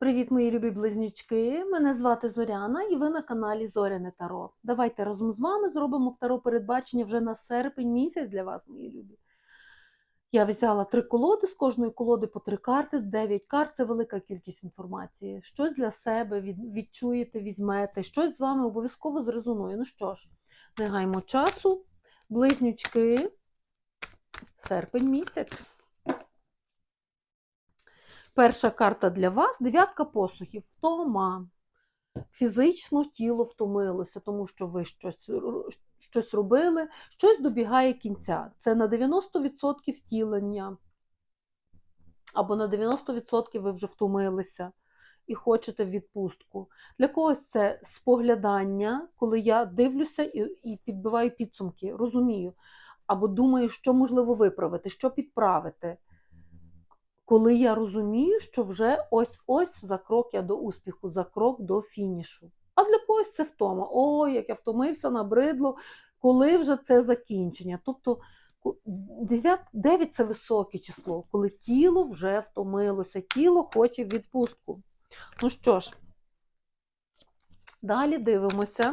Привіт, мої любі близнючки! Мене звати Зоряна і ви на каналі Зоряне Таро. Давайте разом з вами зробимо таро передбачення вже на серпень місяць для вас, мої любі. Я взяла три колоди, з кожної колоди по три карти, дев'ять карт це велика кількість інформації. Щось для себе відчуєте, візьмете, щось з вами обов'язково зрезонує. Ну що ж, не гаймо часу. Близнючки, серпень місяць. Перша карта для вас дев'ятка посухів. Втома. Фізично тіло втомилося, тому що ви щось, щось робили, щось добігає кінця. Це на 90% втілення. Або на 90% ви вже втомилися і хочете відпустку. Для когось це споглядання, коли я дивлюся і, і підбиваю підсумки, розумію. Або думаю, що можливо виправити, що підправити коли я розумію, що вже ось-ось за крок я до успіху, за крок до фінішу. А для когось це втома. Ой, як я втомився, набридло, коли вже це закінчення. Тобто 9 це високе число, коли тіло вже втомилося, тіло хоче відпустку. Ну що ж, далі дивимося.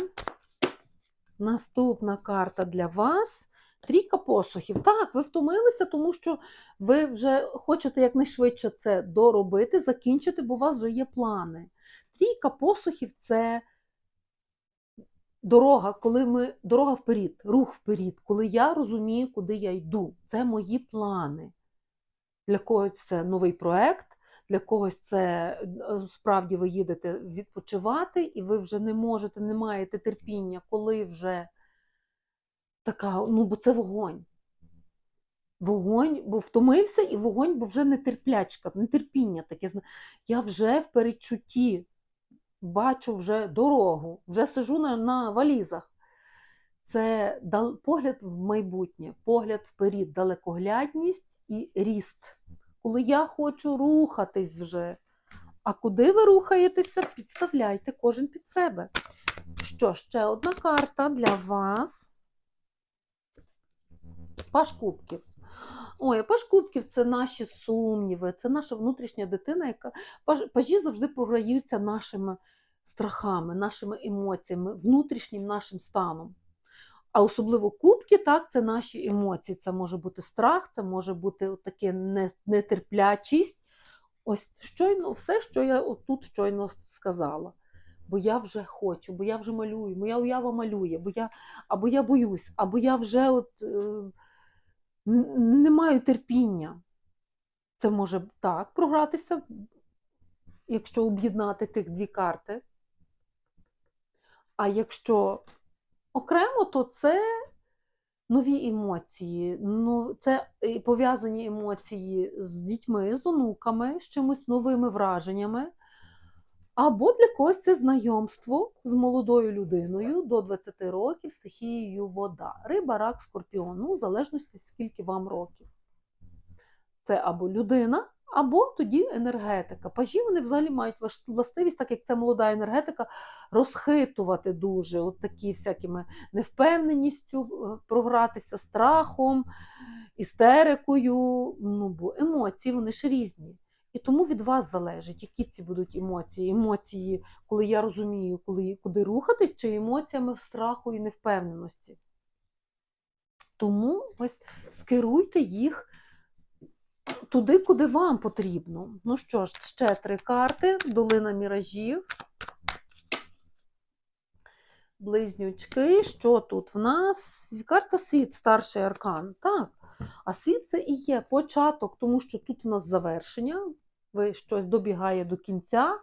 Наступна карта для вас. Трійка посухів. Так, ви втомилися, тому що ви вже хочете якнайшвидше це доробити, закінчити, бо у вас вже є плани. Трійка посухів це дорога, коли ми дорога вперед, рух вперед, коли я розумію, куди я йду. Це мої плани. Для когось це новий проект, для когось це е, справді ви їдете відпочивати, і ви вже не можете, не маєте терпіння, коли вже така, ну бо це вогонь. Вогонь, бо втомився, і вогонь, бо вже нетерплячка, нетерпіння таке. Я вже в передчутті бачу вже дорогу, вже сижу на, на валізах. Це дал- погляд в майбутнє, погляд вперед, далекоглядність і ріст. Коли я хочу рухатись вже. А куди ви рухаєтеся, підставляйте кожен під себе. Що, ще одна карта для вас. Паш кубків. Ой, паш кубків це наші сумніви, це наша внутрішня дитина, яка пажі завжди програються нашими страхами, нашими емоціями, внутрішнім нашим станом. А особливо кубки, так, це наші емоції. Це може бути страх, це може бути таке нетерплячість. Ось щойно все, що я тут щойно сказала. Бо я вже хочу, бо я вже малюю, моя уява малює, бо я, або я боюсь, або я вже от, е, не маю терпіння. Це може так програтися, якщо об'єднати тих дві карти. А якщо окремо, то це нові емоції. Ну, це е, пов'язані емоції з дітьми, з онуками, з чимось новими враженнями. Або для когось це знайомство з молодою людиною до 20 років стихією вода. Риба, рак, скорпіон, ну, в залежності, скільки вам років. Це або людина, або тоді енергетика. Пажі вони взагалі мають властивість, так як це молода енергетика, розхитувати дуже, от такі всякими невпевненістю, е, програтися страхом, істерикою. Ну, бо емоції вони ж різні. І тому від вас залежить, які ці будуть емоції. Емоції, коли я розумію, коли, куди рухатись, чи емоціями в страху і невпевненості. Тому ось скеруйте їх туди, куди вам потрібно. Ну що ж, ще три карти: долина міражів. Близнючки, що тут в нас? Карта світ, старший аркан. Так. А світ це і є початок, тому що тут в нас завершення, ви щось добігає до кінця.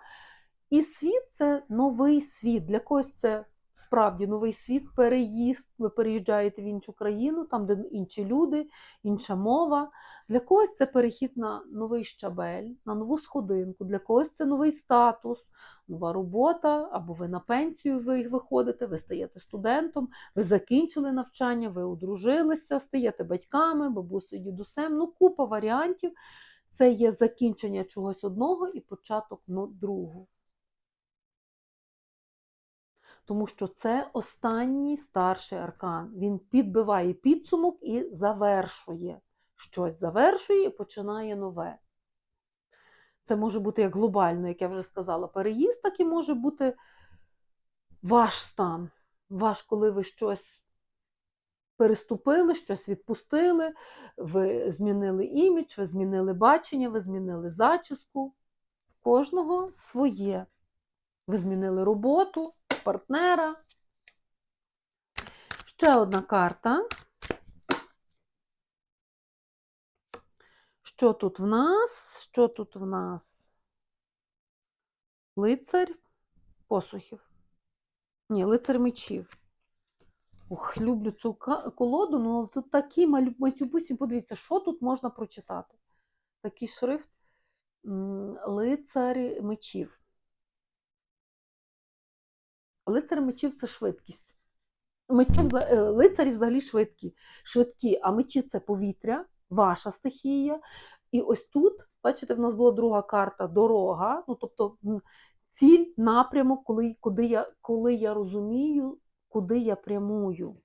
І світ це новий світ. Для когось це справді новий світ, переїзд. Ви переїжджаєте в іншу країну, там, де інші люди, інша мова. Для когось це перехід на новий щабель, на нову сходинку, для когось це новий статус, нова робота, або ви на пенсію ви виходите, ви стаєте студентом, ви закінчили навчання, ви одружилися, стаєте батьками, бабусею, дідусем. Ну, купа варіантів. Це є закінчення чогось одного і початок ну, другого. Тому що це останній старший аркан. Він підбиває підсумок і завершує. Щось завершує і починає нове. Це може бути як глобально, як я вже сказала, переїзд, так і може бути ваш стан. Ваш, коли ви щось переступили, щось відпустили, ви змінили імідж, ви змінили бачення, ви змінили зачіску. В кожного своє. Ви змінили роботу, партнера. Ще одна карта. Що тут в нас? Що тут в нас? Лицар посухів. Ні, лицар мечів. Ух, люблю цю колоду, ну тут такі малюбусі, подивіться, що тут можна прочитати? Такий шрифт. М, Лицар мечів. Лицар мечів це швидкість. Мечі, е, лицарі взагалі швидкі, швидкі, а мечі це повітря, ваша стихія. І ось тут, бачите, в нас була друга карта дорога. Ну, тобто ціль, напрямок, коли, куди я, коли я розумію, куди я прямую.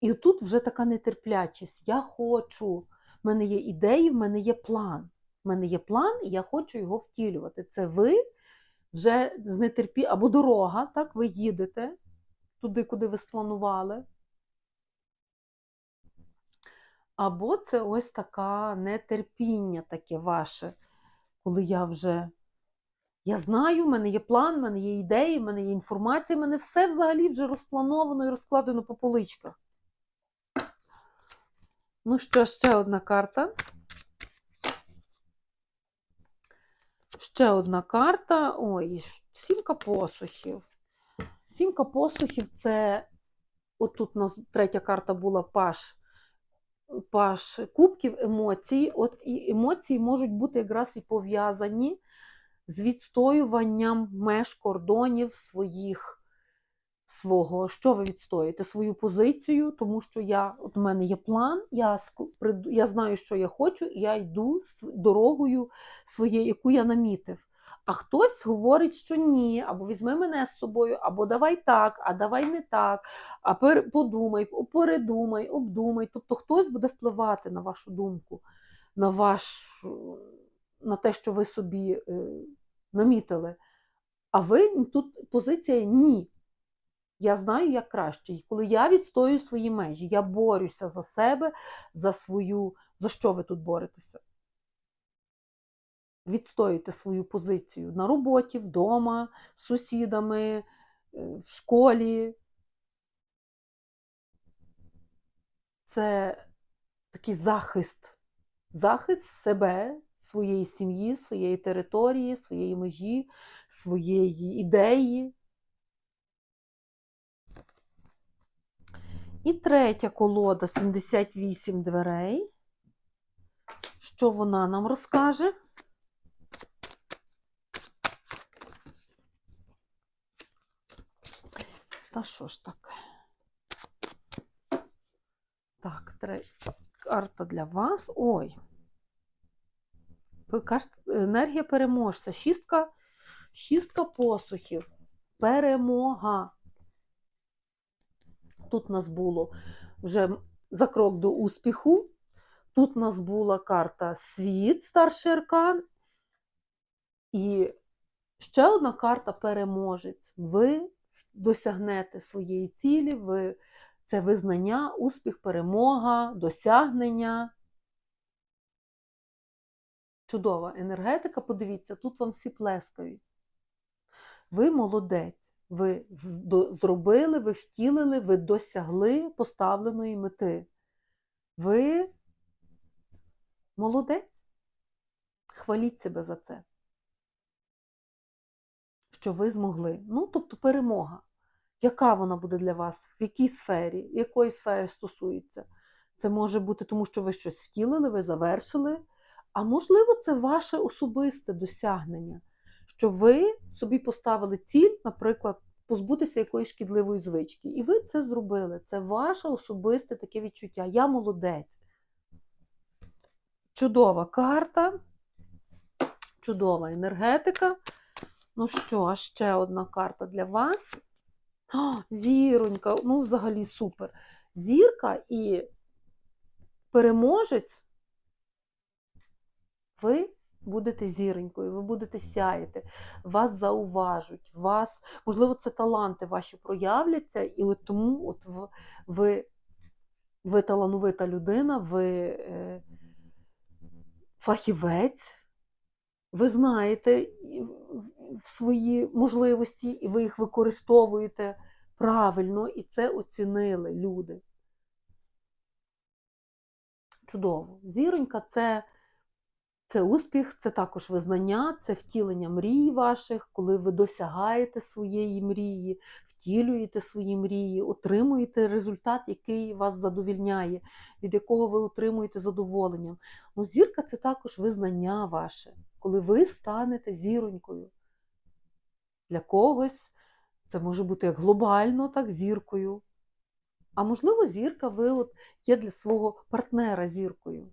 І тут вже така нетерплячість. Я хочу, в мене є ідеї, в мене є план. В мене є план, і я хочу його втілювати. Це ви вже з нетерпі... або дорога, так, ви їдете туди, куди ви спланували. Або це ось така нетерпіння таке ваше, коли я вже. Я знаю, в мене є план, в мене є ідеї, в мене є інформація, в мене все взагалі вже розплановано і розкладено по поличках. Ну що, ще одна карта. Ще одна карта. Ой, сімка посухів. Сімка посухів це. Отут у нас третя карта була паш. Паш кубків емоцій. От і емоції можуть бути якраз і пов'язані з відстоюванням меж кордонів своїх. Свого, що ви відстоїте? Свою позицію, тому що я, от в мене є план, я, я знаю, що я хочу, і я йду з дорогою своєю, яку я намітив. А хтось говорить, що ні, або візьми мене з собою, або давай так, а давай не так, а подумай, передумай, обдумай. Тобто хтось буде впливати на вашу думку, на, ваш, на те, що ви собі е, намітили. А ви тут позиція ні. Я знаю, як краще. І коли я відстоюю свої межі, я борюся за себе, за свою. За що ви тут боретеся? Відстоюйте свою позицію на роботі, вдома, з сусідами, е, в школі. Це такий захист. Захист себе, своєї сім'ї, своєї території, своєї межі, своєї ідеї. І третя колода 78 дверей. Що вона нам розкаже? Та що ж таке? Так, карта для вас. Ой. Енергія переможця. Шістка, шістка посухів. Перемога. Тут нас було вже за крок до успіху. Тут у нас була карта Світ, старший аркан. І ще одна карта переможець. Ви досягнете своєї цілі, ви, це визнання, успіх, перемога, досягнення. Чудова енергетика, подивіться, тут вам всі плескають. Ви молодець. Ви зробили, ви втілили, ви досягли поставленої мети. Ви молодець. Хваліть себе за це. Що ви змогли. Ну, тобто перемога. Яка вона буде для вас? В якій сфері? Якої сфери стосується? Це може бути тому, що ви щось втілили, ви завершили. А можливо, це ваше особисте досягнення що ви собі поставили ціль, наприклад, позбутися якоїсь шкідливої звички. І ви це зробили. Це ваше особисте таке відчуття. Я молодець. Чудова карта, чудова енергетика. Ну що, ще одна карта для вас. О, зіронька, ну, взагалі супер. Зірка і переможець. Ви будете зіронькою, ви будете сяяти, вас зауважуть, вас, можливо, це таланти ваші проявляться, і от тому от ви, ви талановита людина, ви е, фахівець, ви знаєте свої можливості, і ви їх використовуєте правильно, і це оцінили люди. Чудово. Зіронька це, це успіх, це також визнання, це втілення мрій ваших, коли ви досягаєте своєї мрії, втілюєте свої мрії, отримуєте результат, який вас задовільняє, від якого ви отримуєте задоволення. Ну, зірка це також визнання ваше, коли ви станете зіронькою. Для когось це може бути як глобально, так зіркою. А можливо, зірка ви от є для свого партнера зіркою.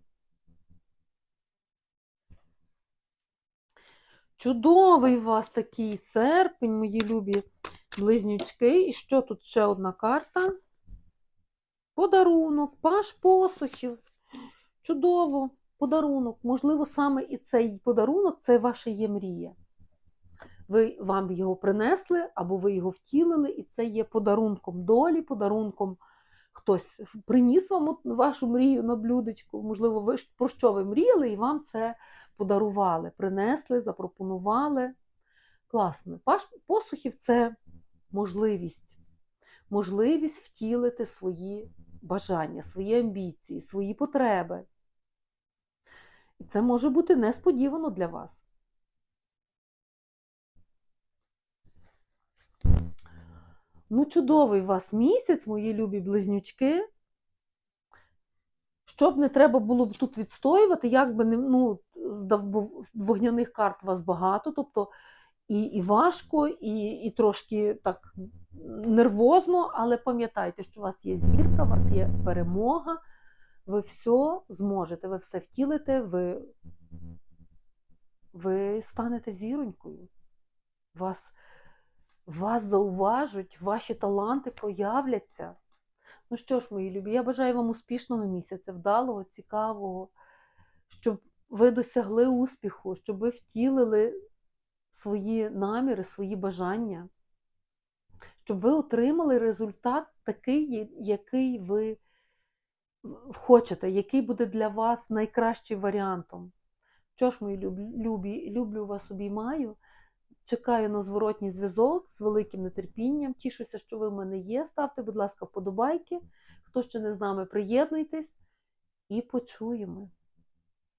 Чудовий у вас такий серпень, мої любі близнючки. І що тут ще одна карта? Подарунок, паш посухів. Чудово, подарунок. Можливо, саме і цей подарунок це ваша є мрія. Ви вам його принесли, або ви його втілили, і це є подарунком долі, подарунком хтось приніс вам вашу мрію на блюдечку. Можливо, ви про що ви мріяли, і вам це подарували, принесли, запропонували. Класно. Посухів це можливість. Можливість втілити свої бажання, свої амбіції, свої потреби. І це може бути несподівано для вас. Ну, чудовий у вас місяць, мої любі близнючки. Щоб не треба було б тут відстоювати, як би не ну, вогняних карт у вас багато, тобто і, і важко, і, і трошки так нервозно, але пам'ятайте, що у вас є зірка, у вас є перемога, ви все зможете, ви все втілите, ви, ви станете зіронькою. Вас, вас зауважуть, ваші таланти проявляться. Ну що ж, мої любі, я бажаю вам успішного місяця, вдалого, цікавого, щоб ви досягли успіху, щоб ви втілили свої наміри, свої бажання, щоб ви отримали результат такий, який ви хочете, який буде для вас найкращим варіантом. Що ж, мої любі, люблю вас, обіймаю. Чекаю на зворотній зв'язок з великим нетерпінням. Тішуся, що ви в мене є. Ставте, будь ласка, вподобайки. Хто ще не з нами, приєднуйтесь і почуємо.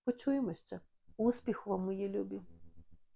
Почуємо ще. Успіху вам, мої любі!